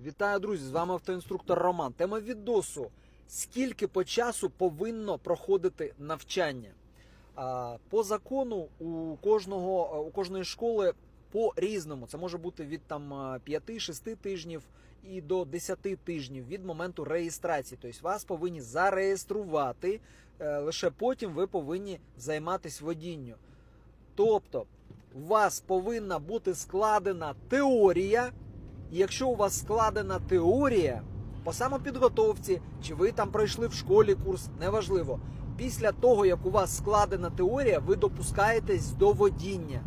Вітаю, друзі! З вами автоінструктор Роман. Тема відосу: скільки по часу повинно проходити навчання? По закону у кожного у кожної школи по різному. Це може бути від там 5-6 тижнів і до 10 тижнів від моменту реєстрації. Тобто вас повинні зареєструвати, е, лише потім ви повинні займатися водінню. Тобто, у вас повинна бути складена теорія. Якщо у вас складена теорія по самопідготовці, чи ви там пройшли в школі курс, неважливо. Після того, як у вас складена теорія, ви допускаєтесь до водіння.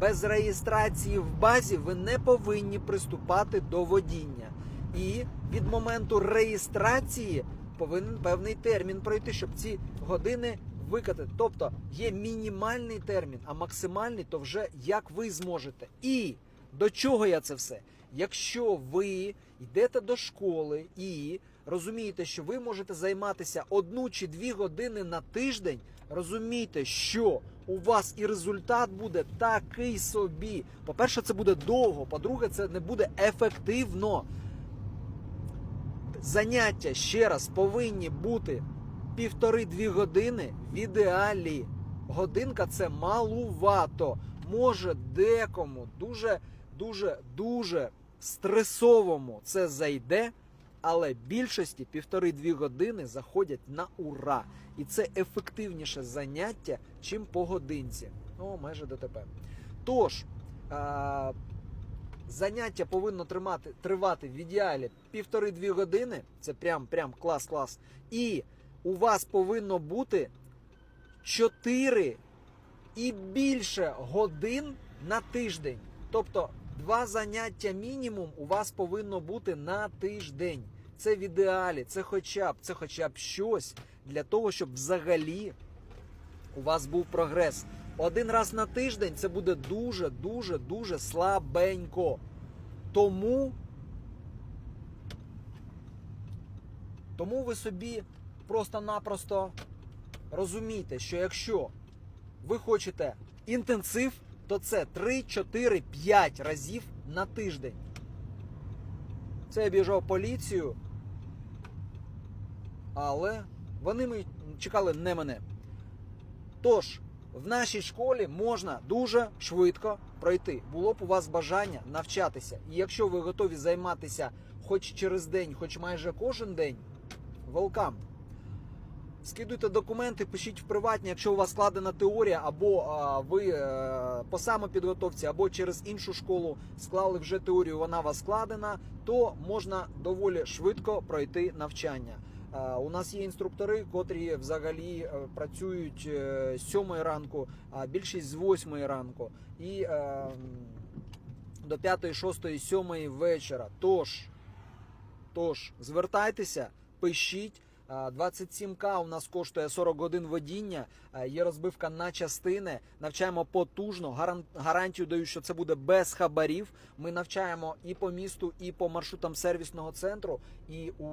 Без реєстрації в базі ви не повинні приступати до водіння. І від моменту реєстрації повинен певний термін пройти, щоб ці години викати. Тобто є мінімальний термін, а максимальний то вже як ви зможете. І до чого я це все? Якщо ви йдете до школи і розумієте, що ви можете займатися одну чи дві години на тиждень, розумійте, що у вас і результат буде такий собі. По-перше, це буде довго, по-друге, це не буде ефективно. Заняття ще раз повинні бути півтори-дві години в ідеалі. Годинка це малувато. Може декому дуже, дуже, дуже стресовому це зайде, але більшості півтори-дві години заходять на ура. І це ефективніше заняття, чим по годинці. Ну, майже ДТП. Тож, а, заняття повинно тримати, тривати в ідеалі півтори-дві години. Це прям, прям клас-клас. І у вас повинно бути 4 і більше годин на тиждень. Тобто два заняття мінімум у вас повинно бути на тиждень. Це в ідеалі, це хоча б, це хоча б щось для того, щоб взагалі у вас був прогрес. Один раз на тиждень це буде дуже, дуже, дуже слабенько. Тому, тому ви собі просто-напросто розумійте, що якщо ви хочете інтенсив, то це 3, 4, 5 разів на тиждень. Це я біжав поліцію, але вони ми чекали не мене. Тож, в нашій школі можна дуже швидко пройти. Було б у вас бажання навчатися. І якщо ви готові займатися хоч через день, хоч майже кожен день, welcome. Скидуйте документи, пишіть в приватні, якщо у вас складена теорія, або а, ви е, по самопідготовці, або через іншу школу склали вже теорію, вона у вас складена, то можна доволі швидко пройти навчання. Е, у нас є інструктори, котрі взагалі е, працюють з 7 ранку, а більшість з 8 ранку. І е, до 5, 6, 7 вечора. Тож, тож, звертайтеся, пишіть. А, 27к у нас коштує 40 годин водіння. Є розбивка на частини. Навчаємо потужно. гаран- Гарантію даю, що це буде без хабарів. Ми навчаємо і по місту, і по маршрутам сервісного центру. І у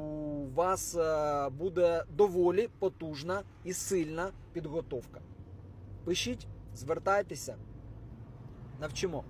вас е, буде доволі потужна і сильна підготовка. Пишіть, звертайтеся, навчимо.